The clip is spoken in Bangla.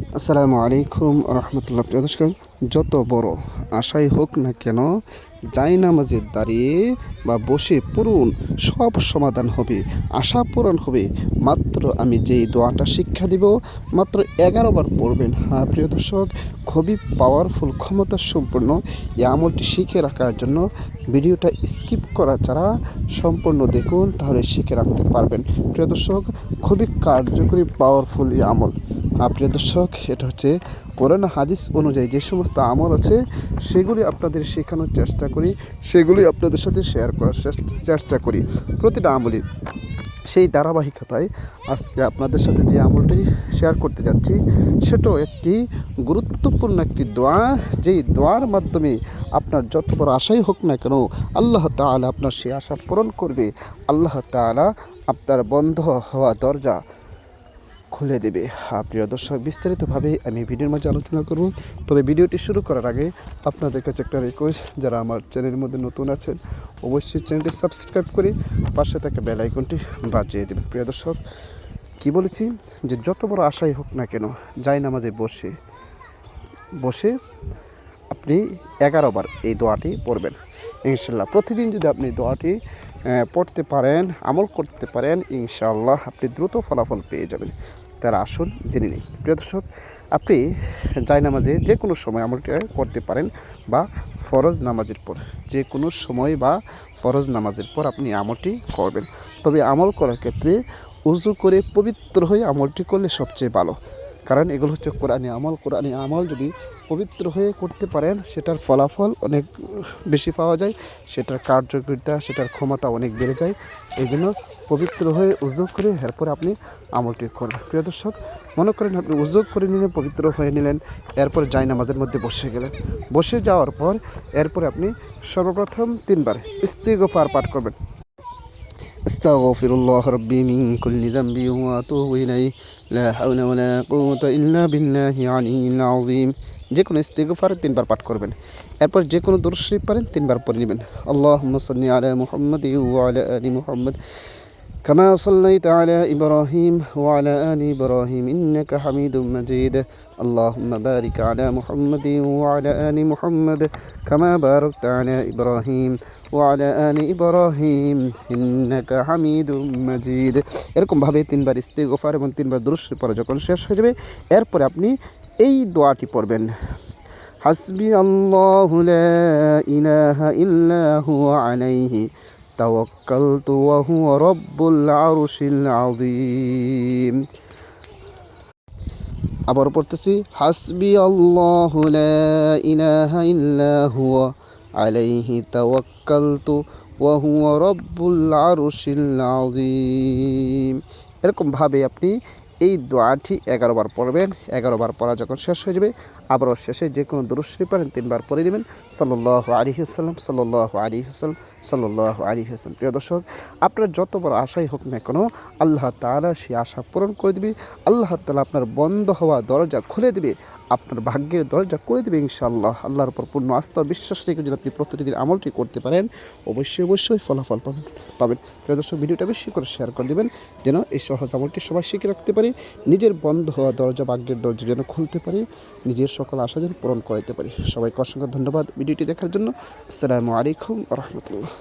আসসালামু আলাইকুম রহমতুল্লাহ, প্রিয় দর্শক, যত বড় আশাই হোক না কেন, যাই নামাজে দাঁড়িয়ে বা বসে পড়ুন, সব সমাধান হবে, আশা পূরণ হবে। মাত্র আমি যেই দোয়াটা শিক্ষা দিব, মাত্র এগারো বার পড়বেন। হ্যাঁ প্রিয় দর্শক, খুবই পাওয়ারফুল ক্ষমতা সম্পন্ন এই আমলটি শিখে রাখার জন্য ভিডিওটা স্কিপ করা ছাড়া সম্পূর্ণ দেখুন, তাহলে শিখে রাখতে পারবেন। প্রিয় দর্শক, খুবই কার্যকরী পাওয়ারফুল এই আমল। প্রিয় দর্শক, এটা হচ্ছে কোরআন হাদিস অনুযায়ী যে সমস্ত আমল আছে, সেগুলি আপনাদের শেখানোর চেষ্টা করি, সেগুলি আপনাদের সাথে শেয়ার করার চেষ্টা- করি প্রতিটা আমলই। সেই ধারাবাহিকতায় আজকে আপনাদের সাথে যে আমলটি শেয়ার করতে যাচ্ছি, সেটাও একটি গুরুত্বপূর্ণ একটি দোয়া, যেই দোয়ার মাধ্যমে আপনার যত বড় আশাই হোক না কেন, আল্লাহ তাআলা আপনার সেই আশা পূরণ করবে। আল্লাহ তাআলা আপনার বন্ধ হওয়া দরজা খুলে দেবে। হ্যাঁ, প্রিয় দর্শক বিস্তারিতভাবে আমি ভিডিওর মাঝে আলোচনা করব। তবে ভিডিওটি শুরু করার আগে আপনাদের কাছে একটা রিকোয়েস্ট যারা আমার চ্যানেলের মধ্যে নতুন আছেন অবশ্যই চ্যানেলটি সাবস্ক্রাইব করে পাশে থাকা বেল আইকনটি বাজিয়ে দেবেন। প্রিয় দর্শক কী বলেছি? যে যত বড় আশাই হোক না কেন যাই নামাজে বসে বসে আপনি এগারো বার এই দোয়াটি পড়বেন। ইনশাল্লাহ প্রতিদিন যদি আপনি দোয়াটি পড়তে পারেন, আমল করতে পারেন, ইনশাআল্লাহ আপনি দ্রুত ফলাফল পেয়ে যাবেন। তার আসুন, জেনে নিন। প্রিয় দর্শক, আপনি জায় নামাজে যে কোনো সময় আমলটা করতে পারেন বা ফরজ নামাজের পর, যে কোনো সময় বা ফরজ নামাজের পর আপনি আমলটি করবেন। তবে আমল করার ক্ষেত্রে উজু করে পবিত্র হয়ে আমলটি করলে সবচেয়ে ভালো। কারণ এগুলো হচ্ছে কোরআনী আমল। কোরআনী আমল যদি পবিত্র হয়ে করতে পারেন, সেটার ফলাফল অনেক বেশি পাওয়া যায়, সেটার কার্যকারিতা, সেটার ক্ষমতা অনেক বেড়ে যায়। এই জন্য পবিত্র হয়ে উদ্যোগ করে এরপরে আপনি আমলটি করবেন প্রিয় দর্শক, মনে করেন আপনি উদ্যোগ করে নিলেন পবিত্র হয়ে নিলেন, এরপর যাই নামাজের মধ্যে বসে গেলেন। বসে যাওয়ার পর এরপরে আপনি সর্বপ্রথম তিনবার ইস্তিগফার পাঠ করবেন। أستغفر الله ربي من كل ذنب وأتوب إليه. لا حول ولا قوة إلا بالله العلي العظيم. যে কোনো ইস্তেগফার তিনবার পাঠ করবেন। এরপর যে কোনো দর্শী পারেন তিনবার পড়ে নেবেন। আল্লাহ মুসল্লি আলা মুহাম্মদ ইউ আলা আলী মুহাম্মদ। كما صليت على إبراهيم وعلى آل إبراهيم إنك حميد مجيد اللهم بارك على محمد وعلى آل محمد كما باركت على إبراهيم وعلى آل إبراهيم إنك حميد مجيد এরকম ভাবে তিনবার ইস্তিগফার এবং তিনবার দুরুশ্বর পরে যখন শেষ হয়ে যাবে এরপরে আপনি এই দোয়াটি পড়বেন হাসবি আল্লাহু লা ইলাহা ইল্লা হুয়া আলাইহি ওয়া হুয়া রাব্বুল আরশিল আযীম আবার পড়তেছি, হাসবি আল্লাহু, লা ইলাহা ইল্লা হুয়া, আলাইহি তাওয়াক্কালতু ওয়া হুয়া রাব্বুল আরশিল আযীম. এরকম ভাবে আপনি এই দোয়াটি এগারো বার পড়বেন, এগারো বার পড়া যখন শেষ হয়ে যাবে আবারও শেষে যে কোনো দুরুশ্রী পারেন তিনবার পড়ে নেবেন সাল্লাহ আলী হাসাল্লাম সাল্লাহ আলী হাসাল্লাম সাল্লাহ আলী হাসান প্রিয় দর্শক, আপনার যত বড় আশাই হোক না কেন, আল্লাহ তালা সেই আশা পূরণ করে দিবে। আল্লাহ তালা আপনার বন্ধ হওয়া দরজা খুলে দিবে, আপনার ভাগ্যের দরজা করে দেবে ইনশাআল্লাহ। আল্লাহর উপর পূর্ণ আস্থা বিশ্বাস রেখে যদি আপনি প্রতিদিন আমলটি করতে পারেন, অবশ্যই অবশ্যই ফলাফল পাবেন। পাবেন। প্রিয় দর্শক, ভিডিওটা বেশি করে শেয়ার করে দেবেন, যেন এই সহজ আমলটি সবাই শিখে রাখতে পারি, নিজের বন্ধ হওয়া দরজা, ভাগ্যের দরজা যেন খুলতে পারি, নিজের সকল আশা যেন পূরণ করাইতে পারি। সবাইকে অসংখ্য ধন্যবাদ। ভিডিওটি দেখার জন্য আসসালামু আলাইকুম রহমতুল্লাহ।